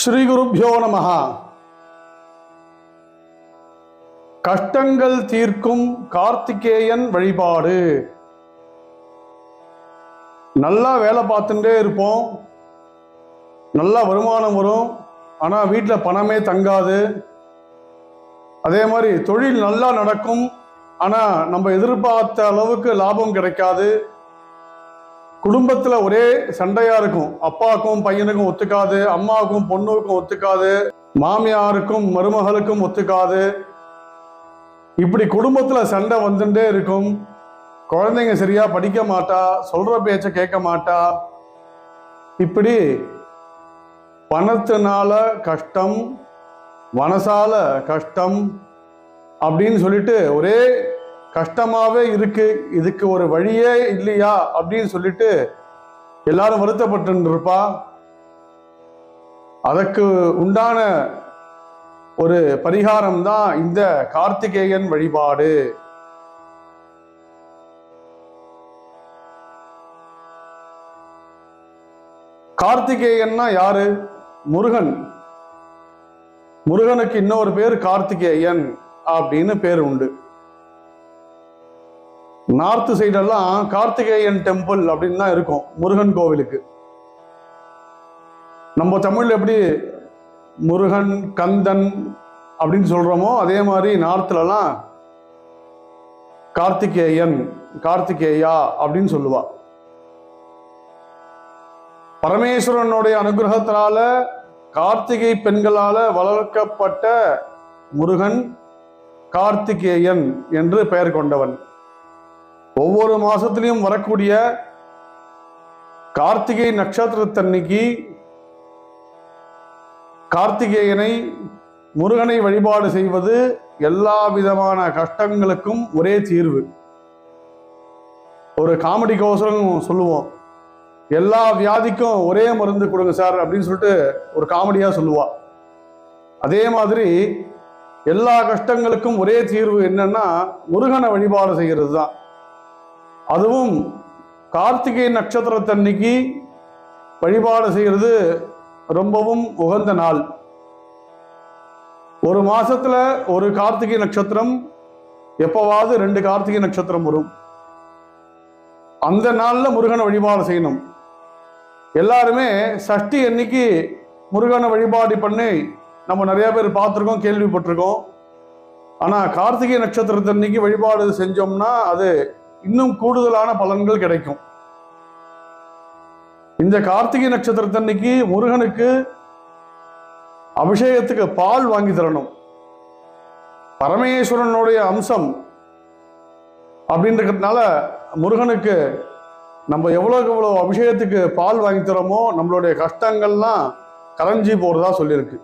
ஸ்ரீ குருப்பியோ நமஹா. கஷ்டங்கள் தீர்க்கும் கார்த்திகேயன் வழிபாடு. நல்லா வேலை பார்த்துட்டே இருப்போம். நல்லா வருமானம் வரும். ஆனால் வீட்டில் பணமே தங்காது. அதே மாதிரி தொழில் நல்லா நடக்கும். ஆனால் நம்ம எதிர்பார்த்த அளவுக்கு லாபம் கிடைக்காது. குடும்பத்துல ஒரே சண்டையா இருக்கும். அப்பாவுக்கும் பையனுக்கும் ஒத்துக்காது. அம்மாவுக்கும் பொண்ணுக்கும் ஒத்துக்காது. மாமியாருக்கும் மருமகளுக்கும் ஒத்துக்காது. இப்படி குடும்பத்துல சண்டை வந்துட்டே இருக்கும். குழந்தைங்க சரியா படிக்க மாட்டா சொல்ற பேச்ச கேட்க மாட்டா. இப்படி பணத்தினால கஷ்டம் மனசால கஷ்டம் அப்படின்னு சொல்லிட்டு ஒரே கஷ்டமாவே இருக்கு இதுக்கு ஒரு வழியே இல்லையா அப்படின்னு சொல்லிட்டு எல்லாரும் வருத்தப்பட்டு இருப்பா அதற்கு உண்டான ஒரு பரிகாரம் தான் இந்த கார்த்திகேயன் வழிபாடு. கார்த்திகேயன்னா யாரு? முருகன். முருகனுக்கு இன்னொரு பேர் கார்த்திகேயன் அப்படின்னு பேர் உண்டு. நார்த்து சைடெல்லாம் கார்த்திகேயன் டெம்பிள் அப்படின்னு தான் இருக்கும் முருகன் கோவிலுக்கு. நம்ம தமிழ் எப்படி முருகன் கந்தன் அப்படின்னு சொல்கிறோமோ அதே மாதிரி நார்த்துலலாம் கார்த்திகேயன் கார்த்திகேயா அப்படின்னு சொல்லுவா. பரமேஸ்வரனுடைய அனுகிரகத்தினால கார்த்திகை பெண்களால வளர்க்கப்பட்ட முருகன் கார்த்திகேயன் என்று பெயர் கொண்டவன். ஒவ்வொரு மாசத்திலையும் வரக்கூடிய கார்த்திகை நட்சத்திரத்தன்னைக்கு கார்த்திகேயனை முருகனை வழிபாடு செய்வது எல்லா விதமான கஷ்டங்களுக்கும் ஒரே தீர்வு. ஒரு காமெடி கோசரம் சொல்லுவோம். எல்லா வியாதிக்கும் ஒரே மருந்து கொடுங்க சார் அப்படின்னு சொல்லிட்டு ஒரு காமெடியா சொல்லுவா. அதே மாதிரி எல்லா கஷ்டங்களுக்கும் ஒரே தீர்வு என்னன்னா முருகனை வழிபாடு செய்கிறது தான் அதுவும் கார்த்திகை நட்சத்திரத்தன்னைக்கு வழிபாடு செய்கிறது ரொம்பவும் உகந்த நாள். ஒரு மாசத்துல ஒரு கார்த்திகை நட்சத்திரம் எப்பவாவது ரெண்டு கார்த்திகை நட்சத்திரம் வரும். அந்த நாளில் முருகனை வழிபாடு செய்யணும். எல்லாருமே சஷ்டி அன்னைக்கு முருகனை வழிபாடு பண்ணி நம்ம நிறைய பேர் பார்த்துருக்கோம் கேள்விப்பட்டிருக்கோம். ஆனால் கார்த்திகை நட்சத்திரத்தன்னைக்கு வழிபாடு செஞ்சோம்னா அது இன்னும் கூடுதலான பலன்கள் கிடைக்கும். இந்த கார்த்திகை நட்சத்திரத்தன்னைக்கு முருகனுக்கு அபிஷேகத்துக்கு பால் வாங்கி தரணும். பரமேஸ்வரனுடைய அம்சம் அப்படின்றதுனால முருகனுக்கு நம்ம எவ்வளோக்கு எவ்வளோ அபிஷேகத்துக்கு பால் வாங்கி தரோமோ நம்மளுடைய கஷ்டங்கள்லாம் கரைஞ்சி போறதா சொல்லியிருக்கு.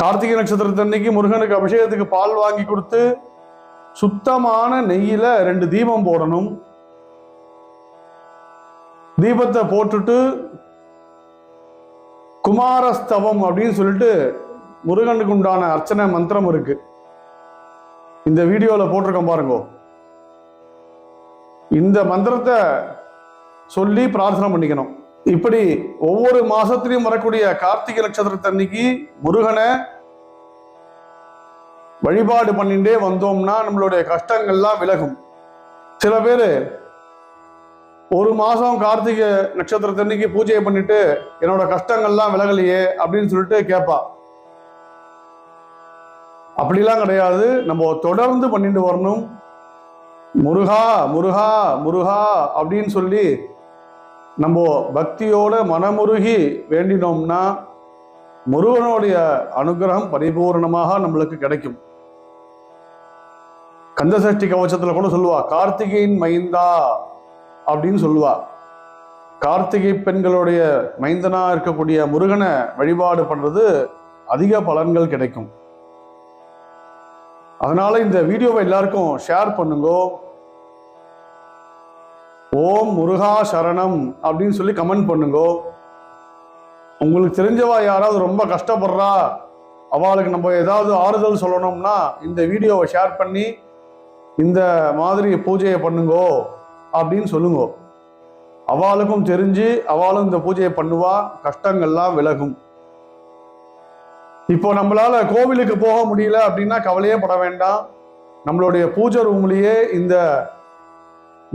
கார்த்திகை நட்சத்திரத்தன்னைக்கு முருகனுக்கு அபிஷேகத்துக்கு பால் வாங்கி கொடுத்து சுத்தமான நெய்யில ரெண்டு தீபம் போடணும். தீபத்தை போட்டுட்டு குமாரஸ்தவம் அப்படின்னு சொல்லிட்டு முருகனுக்கு உண்டான அர்ச்சனை மந்திரம் இருக்கு. இந்த வீடியோவில் போட்டிருக்கோம் பாருங்க. இந்த மந்திரத்தை சொல்லி பிரார்த்தனை பண்ணிக்கணும். இப்படி ஒவ்வொரு மாசத்திலையும் வரக்கூடிய கார்த்திகை நட்சத்திரத்தன்னைக்கு முருகனை வழிபாடு பண்ணிட்டே வந்தோம்னா நம்மளுடைய கஷ்டங்கள்லாம் விலகும். சில பேர் ஒரு மாதம் கார்த்திகை நட்சத்திரத்தன்னைக்கு பூஜையை பண்ணிட்டு என்னோட கஷ்டங்கள்லாம் விலகலையே அப்படின்னு சொல்லிட்டு கேட்பா அப்படிலாம் கிடையாது. நம்ம தொடர்ந்து பண்ணிட்டு வரணும். முருகா முருகா முருகா அப்படின்னு சொல்லி நம்ம பக்தியோட மனமுருகி வேண்டினோம்னா முருகனுடைய அனுகிரகம் பரிபூர்ணமாக நம்மளுக்கு கிடைக்கும். கந்தசஷ்டி கவச்சத்துல கூட சொல்லுவா கார்த்திகையின் மைந்தா அப்படின்னு சொல்லுவா. கார்த்திகை பெண்களுடைய மைந்தனா இருக்கக்கூடிய முருகனை வழிபாடு பண்றது அதிக பலன்கள் கிடைக்கும். அதனால இந்த வீடியோவை எல்லாருக்கும் ஷேர் பண்ணுங்க. ஓம் முருகா சரணம் அப்படின்னு சொல்லி கமெண்ட் பண்ணுங்க. உங்களுக்கு தெரிஞ்சவா யாராவது ரொம்ப கஷ்டப்படுறா அவளுக்கு நம்ம ஏதாவது ஆறுதல் சொல்லணும்னா இந்த வீடியோவை ஷேர் பண்ணி இந்த மாதிரி பூஜையை பண்ணுங்கோ அப்படின்னு சொல்லுங்கோ. அவளுக்கும் தெரிஞ்சு அவளும் இந்த பூஜையை பண்ணுவா கஷ்டங்கள்லாம் விலகும். இப்போ நம்மளால கோவிலுக்கு போக முடியல அப்படின்னா கவலையே பட வேண்டாம். நம்மளுடைய பூஜை ரூம்லேயே இந்த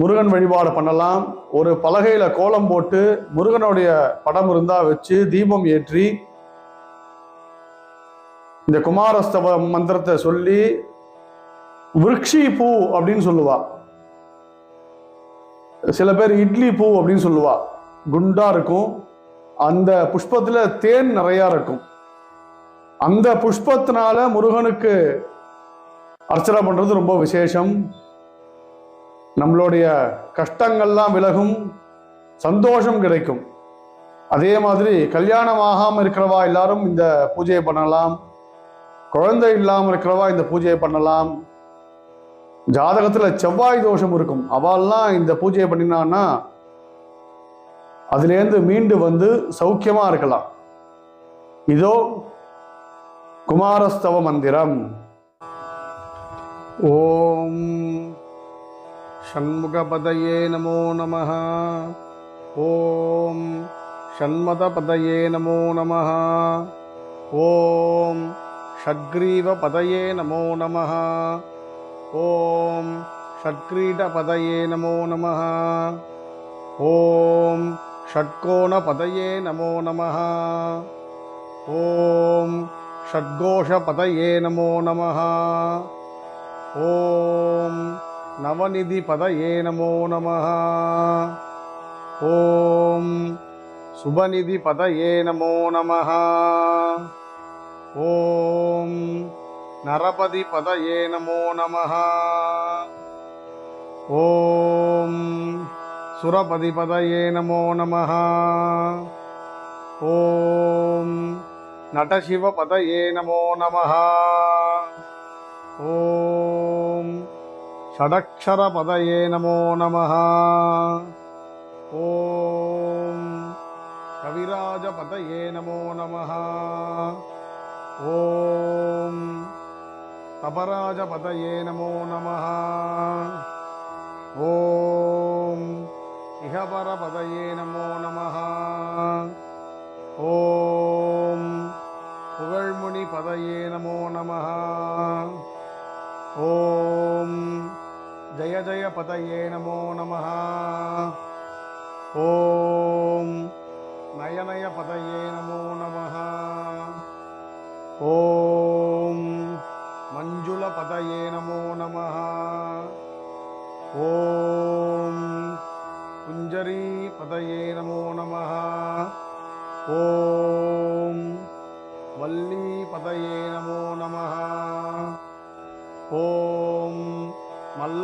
முருகன் வழிபாடு பண்ணலாம். ஒரு பலகையில கோலம் போட்டு முருகனுடைய படம் இருந்தா வச்சு தீபம் ஏற்றி இந்த குமாரஸ்தவ மந்திரத்தை சொல்லி விருட்சி பூ அப்படின்னு சொல்லுவா. சில பேர் இட்லி பூ அப்படின்னு சொல்லுவா. குண்டா இருக்கும். அந்த புஷ்பத்துல தேன் நிறையா இருக்கும். அந்த புஷ்பத்தினால முருகனுக்கு அர்ச்சனை பண்றது ரொம்ப விசேஷம். நம்மளுடைய கஷ்டங்கள்லாம் விலகும். சந்தோஷம் கிடைக்கும். அதே மாதிரி கல்யாணம் ஆகாமல் இருக்கிறவா எல்லாரும் இந்த பூஜையை பண்ணலாம். குழந்தை இல்லாமல் இருக்கிறவா இந்த பூஜையை பண்ணலாம். ஜாதகத்தில் செவ்வாய் தோஷம் இருக்கும். அவெல்லாம் இந்த பூஜையை பண்ணினான்னா அதுலேருந்து மீண்டு வந்து சௌக்கியமாக இருக்கலாம். இதோ குமாரஸ்தவ மந்திரம். ஓம் ஷண்முகபதையே நமோ நம ஓம் ஷண்மதபதையே நமோ நம ஓம் ஷட்கிரீவபதயே நமோ நம ॐ षक्रीटपदये नमो नमः। ॐ षड्कोणपदये नमो नमः। ॐ षड्गोषपदये नमो नमः। ॐ नवनिधिपदये नमो नमः। ॐ शुभनिधिपदये नमो नमः। ॐ नरपतिपतये नमो नमः। ॐ सुरपतिपतये नमो नमः। ॐ नटशिवपतये नमो नमः। ॐ षडक्षरपतये नमो नमः। ॐ कविराजपतये नमो नमः। ॐ अपराजपतये नमो नमः। ॐ इहपरपदये नमो नमः। ॐ पुगळ्मुनिपदये नमो नमः। ॐ जय जयजयपदये नमो नमः। ॐ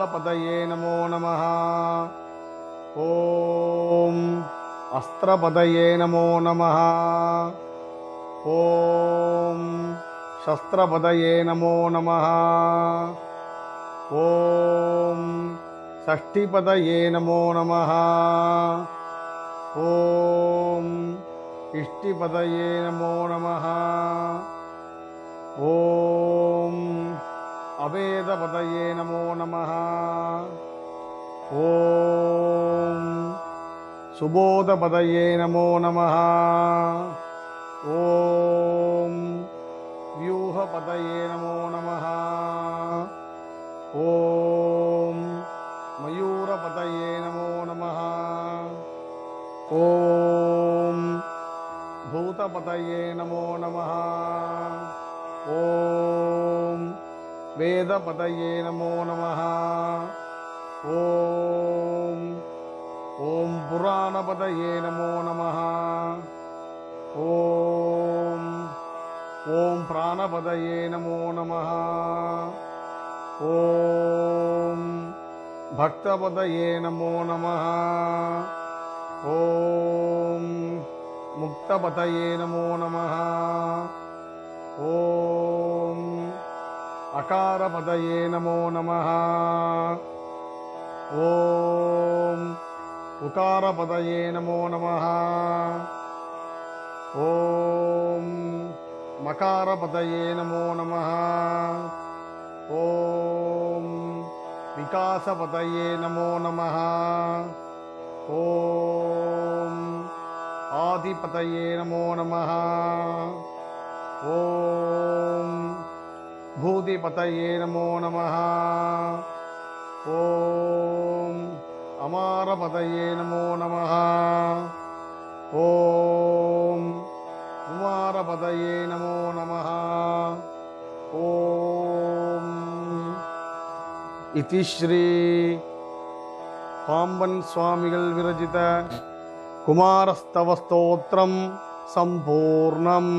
अस्त्रपदये नमो नमः। ॐ अस्त्रपदये नमो नमः। ॐ शस्त्रपदये नमो नमः। ॐ षष्टिपदये नमो नमः। ॐ इष्टिपदये नमो नमः। ॐ अवेदपदये नमो नमः। ॐ सुबोधपदये नमो नमः। ॐ व्यूहपदये नमो नमः। ॐ मयूरपदये नमो नमः। ॐ भूतपतये नमो नमः वेदपतये नमो नमः। ॐ ॐ पुराणपतये नमो नमः। ॐ ॐ प्राणपतये नमो नमः। ॐ भक्तपदये नमो नमः। ॐ मुक्तपतये नमो नमः। ॐ अकारपदये नमो नमः। ॐ उकारपदये नमो नमः। ॐ मकारपदये नमो नमः। ॐ विकासपदये नमो नमः। ॐ आधिपतयेन नमो नमः। ॐ பூதிபதயே நமோ நம ஓம் அமாரபதயே நமோ நம ஓம் குமாரபதயே நமோ நம ஓம் இதி ஸ்ரீ பாம்பன் சுவாமிகள் விரஜித குமாரஸ்தவஸ்தோத்திரம் சம்பூர்ணம்.